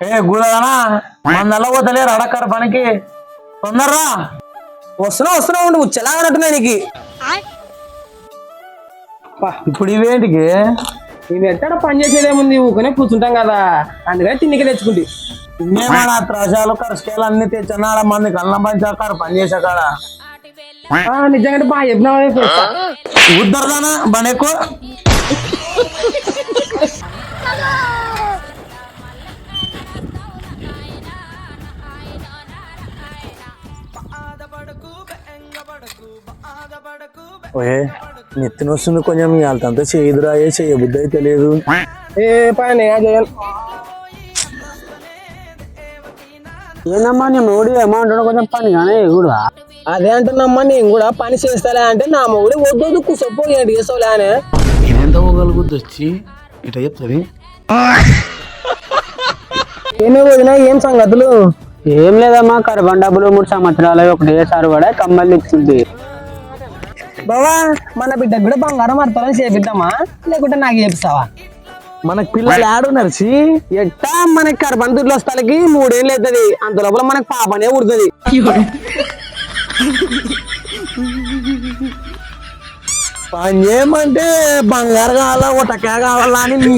ఏ గుడదనా మందల పోతలేరు అడక్కర పనికి. తొందరరా. వస్తున్నా వస్తున్నా ఉండి ఉచ్చలాగనట్టున్నా నీకు. ఇప్పుడు ఇవేంటికి నేను ఎక్కడ పని చేసేదేముంది ఊకనే కూర్చుంటాం కదా. అందుకని తిన్నికే తెచ్చుకుంది. ఇంకేమన్నా త్రాసాలు కరస్కేలు అన్ని తెచ్చున్నాడ మంది కళ్ళం పంచాకాడ పని చేసే కాడ. నిజంగా బాగా చెప్పినావు ఉద్దరదానా బనెక్కు ఓయే నెత్తిన వస్తుంది కొంచెం వాళ్ళంతా చేయదురా ఏ చేయబుద్ధి అయితే లేదు ఏ పని చేయను ఏందమ్మా నీ మూడు అమౌంట్ కొంచెం పని కానీ కూడా అదే అంటున్నమ్మా నేను కూడా పని చేస్తాలే అంటే నా మొగుడు వద్దు కూసొప్పు ఏంటి చేస్తావులే అని. ఎంత పోగలుగుద్ది వచ్చి? ఇట చెప్తుంది ఏమి వదినా ఏం సంగతులు? ఏం లేదమ్మా కరబన్ డబ్బులు మూడు సంవత్సరాలు ఒకటేసారి కూడా కమ్మలు ఇచ్చింది బావా మన బిడ్డకు కూడా బంగారం అర్థం చేపిద్దామా? లేకుంటే నాకు చేపిస్తావా? మనకు పిల్లలు ఆడు నర్సి ఎట్టా మనకి కరబన్ దుడ్లు వస్తాలకి మూడేళ్ళు అవుతుంది. అంత లోపల మనకి పాపనే ఉడుతుంది పని చేయమంటే బంగారు కావాలా ఒటకా కావాలా అని మీ